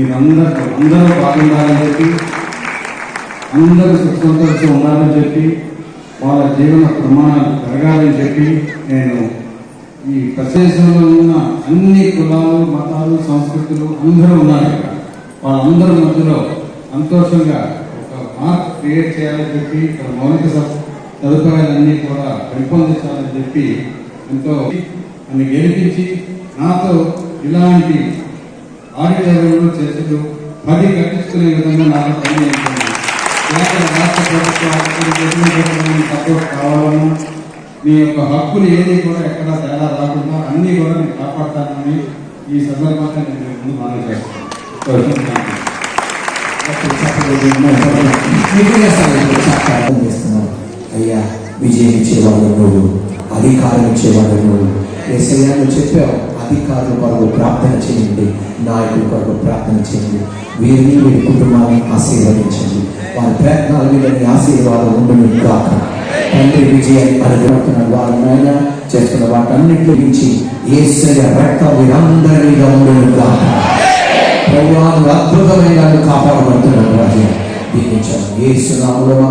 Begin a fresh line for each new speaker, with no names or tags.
మీరందరూ అందరూ బాగుండాలని చెప్పి అందరూ సుఖ సంతోషం ఉండాలని చెప్పి వాళ్ళ జీవన ప్రమాణాలు పెరగాలని చెప్పి నేను ఈ ప్రదేశంలో ఉన్న అన్ని కులాలు మతాలు సంస్కృతులు అందరూ ఉన్నారు వాళ్ళందరి మధ్యలో సంతోషంగా ఒక మార్క్ క్రియేట్ చేయాలని చెప్పి ఇక్కడ మౌలిక సదుపాయాలన్నీ కూడా పెంపొందించాలని చెప్పి ఎంతో నన్ను గెలిపించి నాతో ఇలాంటి ఆడిటర్లు చర్చలు పది కట్టించుకునే విధంగా నాకు పని కేంద్ర రాష్ట్ర ప్రభుత్వం సపోర్ట్ కావాలను మీ యొక్క హక్కులు ఏది కూడా ఎక్కడా తేడా రాకుండా అన్ని కూడా నేను కాపాడతానని ఈ సందర్భంగా నేను ముందు మనం చేస్తాను
అయ్యా విజయం ఇచ్చేవాడు నువ్వు అధికారం ఇచ్చేవాడు నువ్వు. ఏసయ్యా నువ్వు చెప్పావు. అధికారుల కొరకు ప్రార్థన చేయండి నాయకుల కొరకు ప్రార్థన చేయండి వీరిని వీరి కుటుంబాన్ని ఆశీర్వదించండి. వారి ప్రయత్నాల వీళ్ళని ఆశీర్వాదం ఉండను కాక తండ్రి విజయాన్ని అనుగ్రహిస్తున్న వారినైనా చేస్తున్న వాటన్నింటి నుంచి ఏసయ్య రక్తం వీరందరి మీద ఉండను కాక ప్రభువాను అద్భుతమైన కాపాడబడుతున్నాడు కాపాడబడుతున్నాను రాజు. దీవించాను ఏ సునాములో మా